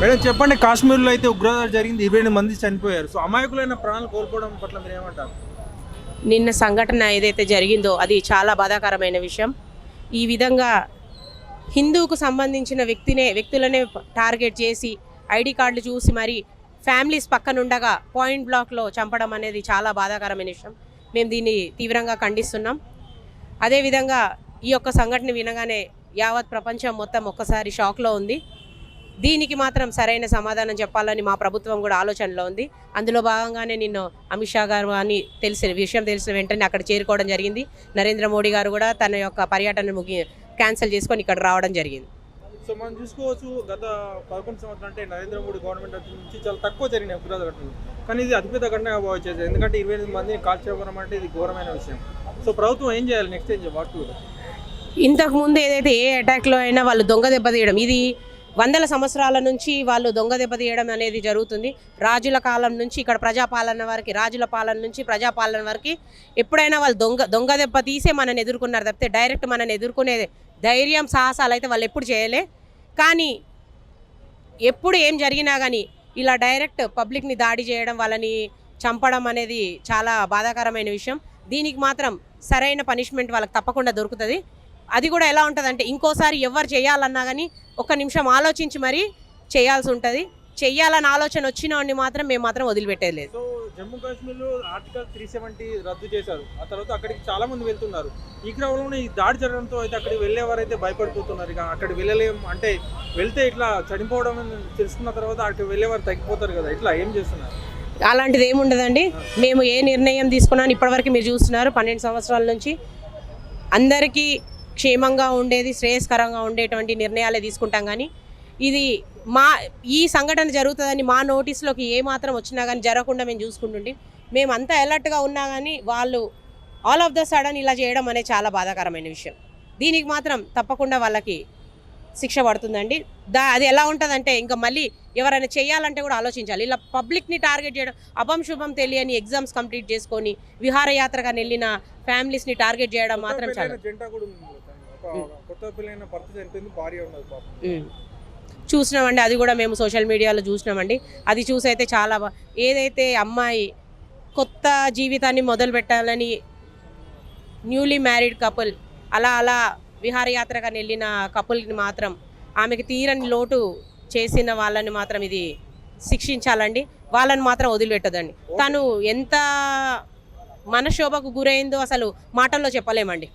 Madam చెప్పండి కాశ్మీర్లో అయితే ఉగ్రదాడి జరిగింది ఇరవై ఎనిమిది మంది చనిపోయారు. సో అమాయకులైన ప్రాణాలు కోల్పోవడం పట్ల మీరు ఏమంటారు? నిన్న సంఘటన ఏదైతే జరిగిందో అది చాలా బాధాకరమైన విషయం. ఈ విధంగా హిందువుకు సంబంధించిన వ్యక్తినే వ్యక్తులనే టార్గెట్ చేసి ఐడి కార్డులు చూసి మరి ఫ్యామిలీస్ పక్కనుండగా పాయింట్ బ్లాక్లో చంపడం అనేది చాలా బాధాకరమైన విషయం. మేము దీన్ని తీవ్రంగా ఖండిస్తున్నాం. అదేవిధంగా ఈ యొక్క సంఘటన వినగానే యావత్ ప్రపంచం మొత్తం ఒక్కసారి షాక్లో ఉంది. దీనికి మాత్రం సరైన సమాధానం చెప్పాలని మా ప్రభుత్వం కూడా ఆలోచనలో ఉంది. అందులో భాగంగానే నిన్న అమిత్ షా గారు అని తెలిసిన విషయం తెలిసిన వెంటనే అక్కడ చేరుకోవడం జరిగింది. నరేంద్ర మోడీ గారు కూడా తన యొక్క పర్యటన ముగి క్యాన్సిల్ చేసుకొని ఇక్కడ రావడం జరిగింది. సో మనం చూసుకోవచ్చు గత పదకొండు సంవత్సరాలు అంటే నరేంద్ర మోడీ గవర్నమెంట్ నుంచి చాలా తక్కువ జరిగినాయి ఉగ్రవాద ఘటనలు. కానీ ఇది అతిపెద్ద ఘటనగా భావించేది ఎందుకంటే ఇరవై ఎనిమిది మందిని కాల్చివ్వడం అంటే ఇది ఘోరమైన విషయం. సో ప్రభుత్వం ఏం చేయాలి? నెక్స్ట్ ఏం చేయాలి వాటి ఇంతకు ముందు ఏదైతే ఏ అటాక్లో అయినా వాళ్ళు దొంగ దెబ్బతీయడం ఇది వందల సంవత్సరాల నుంచి వాళ్ళు దొంగ దెబ్బతీయడం అనేది జరుగుతుంది. రాజుల కాలం నుంచి ఇక్కడ ప్రజాపాలన వరకు రాజుల పాలన నుంచి ప్రజాపాలన వరకు ఎప్పుడైనా వాళ్ళు దొంగ దొంగ దెబ్బ తీసే మనని ఎదుర్కొన్నారు తప్పితే డైరెక్ట్ మనని ఎదుర్కొనే ధైర్యం సాహసాలు అయితే వాళ్ళు ఎప్పుడు చేయలే. కానీ ఎప్పుడు ఏం జరిగినా కానీ ఇలా డైరెక్ట్ పబ్లిక్ని దాడి చేయడం వాళ్ళని చంపడం అనేది చాలా బాధాకరమైన విషయం. దీనికి మాత్రం సరైన పనిష్మెంట్ వాళ్ళకి తప్పకుండా దొరుకుతుంది. అది కూడా ఎలా ఉంటుందంటే ఇంకోసారి ఎవరు చేయాలన్నా కానీ ఒక్క నిమిషం ఆలోచించి మరీ చేయాల్సి ఉంటుంది. చెయ్యాలని ఆలోచన వచ్చిన వాడిని మాత్రం మేము మాత్రం వదిలిపెట్టేది లేదు. సో జమ్మూ కాశ్మీర్లో ఆర్టికల్ త్రీ సెవెంటీ రద్దు చేశారు. ఆ తర్వాత అక్కడికి చాలా మంది వెళ్తున్నారు. ఈ క్రమంలో ఈ దాడి జరగడంతో అయితే అక్కడికి వెళ్ళేవారైతే భయపడిపోతున్నారు. ఇక అక్కడికి వెళ్ళలేం అంటే వెళ్తే ఇట్లా చనిపోవడం తెలుసుకున్న తర్వాత అక్కడికి వెళ్ళేవారు తగ్గిపోతారు కదా. ఇట్లా ఏం చేస్తున్నారు? అలాంటిది ఏముండదండి మేము ఏ నిర్ణయం తీసుకున్నాను ఇప్పటివరకు మీరు చూస్తున్నారు. పన్నెండు సంవత్సరాల నుంచి అందరికీ క్షేమంగా ఉండేది శ్రేయస్కరంగా ఉండేటువంటి నిర్ణయాలే తీసుకుంటాం కానీ ఇది మా ఈ సంఘటన జరుగుతుందని మా నోటీస్లోకి ఏ మాత్రం వచ్చినా కానీ జరగకుండా మేము చూసుకుంటుంటే మేము అంతా అలర్ట్గా ఉన్నా కానీ వాళ్ళు ఆల్ ఆఫ్ ద సడన్ ఇలా చేయడం అనేది చాలా బాధాకరమైన విషయం. దీనికి మాత్రం తప్పకుండా వాళ్ళకి శిక్ష పడుతుందండి. దా అది ఎలా ఉంటుందంటే ఇంకా మళ్ళీ ఎవరైనా చేయాలంటే కూడా ఆలోచించాలి. ఇలా పబ్లిక్ని టార్గెట్ చేయడం అపం శుభం తెలియని ఎగ్జామ్స్ కంప్లీట్ చేసుకొని విహారయాత్రగా వెళ్ళిన ఫ్యామిలీస్ని టార్గెట్ చేయడం మాత్రం చాలా పెళ్ళైన జంట కూడా ఉంది ఒక కొత్త పెళ్ళైన భర్త చనిపోయింది భార్య ఉన్నది పాపం. ఉమ్. చూసినామండి అది కూడా మేము సోషల్ మీడియాలో చూసినామండి. అది చూసి అయితే చాలా ఏదైతే అమ్మాయి కొత్త జీవితాన్ని మొదలు పెట్టాలని న్యూలీ మ్యారీడ్ కపుల్ అలా అలా విహారయాత్రగా వెళ్ళిన కపుల్ని మాత్రం ఆమెకి తీరని లోటు చేసిన వాళ్ళని మాత్రం ఇది శిక్షించాలండి. వాళ్ళని మాత్రం వదిలిపెట్టదండి. తను ఎంత మనశోభకు గురైందో అసలు మాటల్లో చెప్పలేమండి.